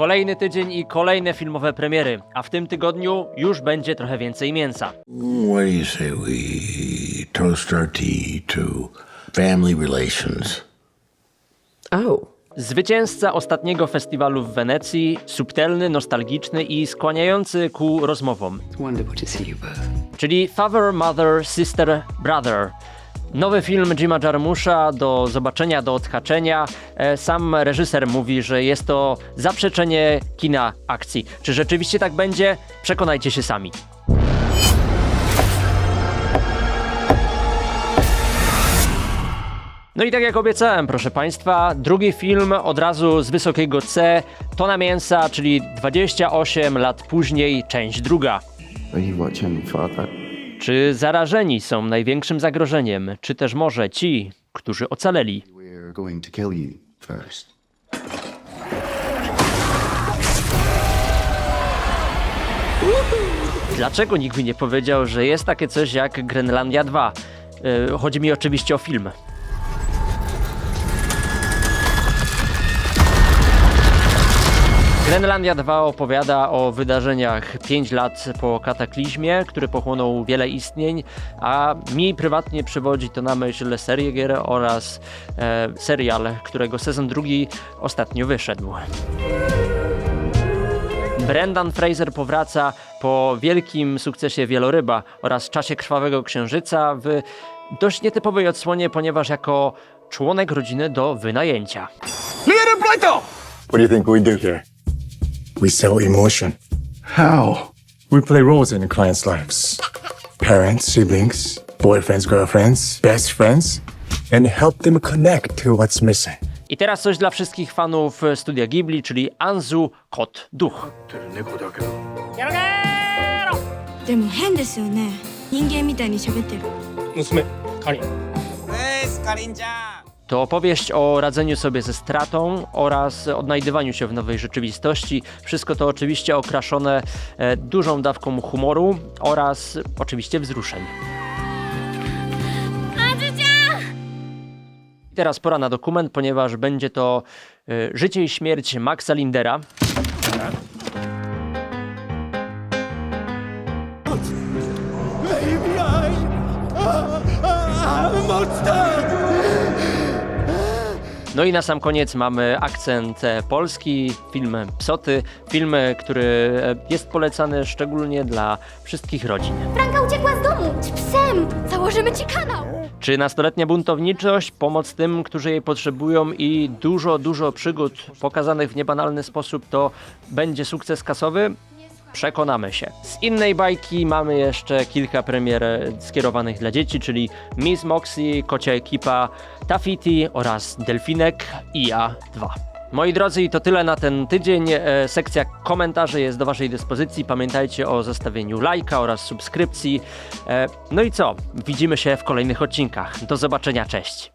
Kolejny tydzień i kolejne filmowe premiery, a w tym tygodniu już będzie trochę więcej mięsa. What do you say we toast our tea to family relations? Oh. Zwycięzca ostatniego festiwalu w Wenecji, subtelny, nostalgiczny i skłaniający ku rozmowom, It's wonderful to see you both. czyli Father, Mother, Sister, Brother. Nowy film Jima Jarmusza do zobaczenia, do odhaczenia. E, Sam reżyser mówi, że jest to zaprzeczenie kina akcji. Czy rzeczywiście tak będzie? Przekonajcie się sami. No i tak jak obiecałem, proszę Państwa, drugi film od razu z wysokiego C, Tona Mięsa, czyli 28 lat później, część druga. Father? Czy zarażeni są największym zagrożeniem, czy też może ci, którzy ocaleli? Dlaczego nikt mi nie powiedział, że jest takie coś jak Grenlandia 2? Yy, chodzi mi oczywiście o film. Grenlandia 2 opowiada o wydarzeniach 5 lat po kataklizmie, który pochłonął wiele istnień, a mi prywatnie przywodzi to na myśl serię gier oraz e, serial, którego sezon drugi ostatnio wyszedł. Brendan Fraser powraca po wielkim sukcesie Wieloryba oraz czasie Krwawego Księżyca w dość nietypowej odsłonie, ponieważ jako członek rodziny do wynajęcia. What do you think we do here? We sell emotion. How? We play roles in clients' lives parents, siblings, boyfriends, girlfriends, best friends, and help them connect to what's missing. I teraz coś dla wszystkich fanów studia Ghibli, czyli Anzu Kot Duch. でも変ですよね人間みたいに喋ってる娘、カリン。 To opowieść o radzeniu sobie ze stratą oraz odnajdywaniu się w nowej rzeczywistości. Wszystko to oczywiście okraszone e, dużą dawką humoru oraz oczywiście wzruszeń. I teraz pora na dokument, ponieważ będzie to e, życie i śmierć Maxa Lindera. No i na sam koniec mamy akcent e, polski, film Psoty, film, e, który e, jest polecany szczególnie dla wszystkich rodzin. Franka uciekła z domu z psem założymy ci kanał Czy nastoletnia buntowniczość, pomoc tym, którzy jej potrzebują i dużo, dużo przygód pokazanych w niebanalny sposób to będzie sukces kasowy? Przekonamy się. Z innej bajki mamy jeszcze kilka premier skierowanych dla dzieci, czyli Miss Moxie, Kocia Ekipa, Tafiti oraz Delfinek IA 2. Moi drodzy, to tyle na ten tydzień. E, Sekcja komentarzy jest do Waszej dyspozycji. Pamiętajcie o zostawieniu lajka oraz subskrypcji. E, No i co? Widzimy się w kolejnych odcinkach. Do zobaczenia, cześć.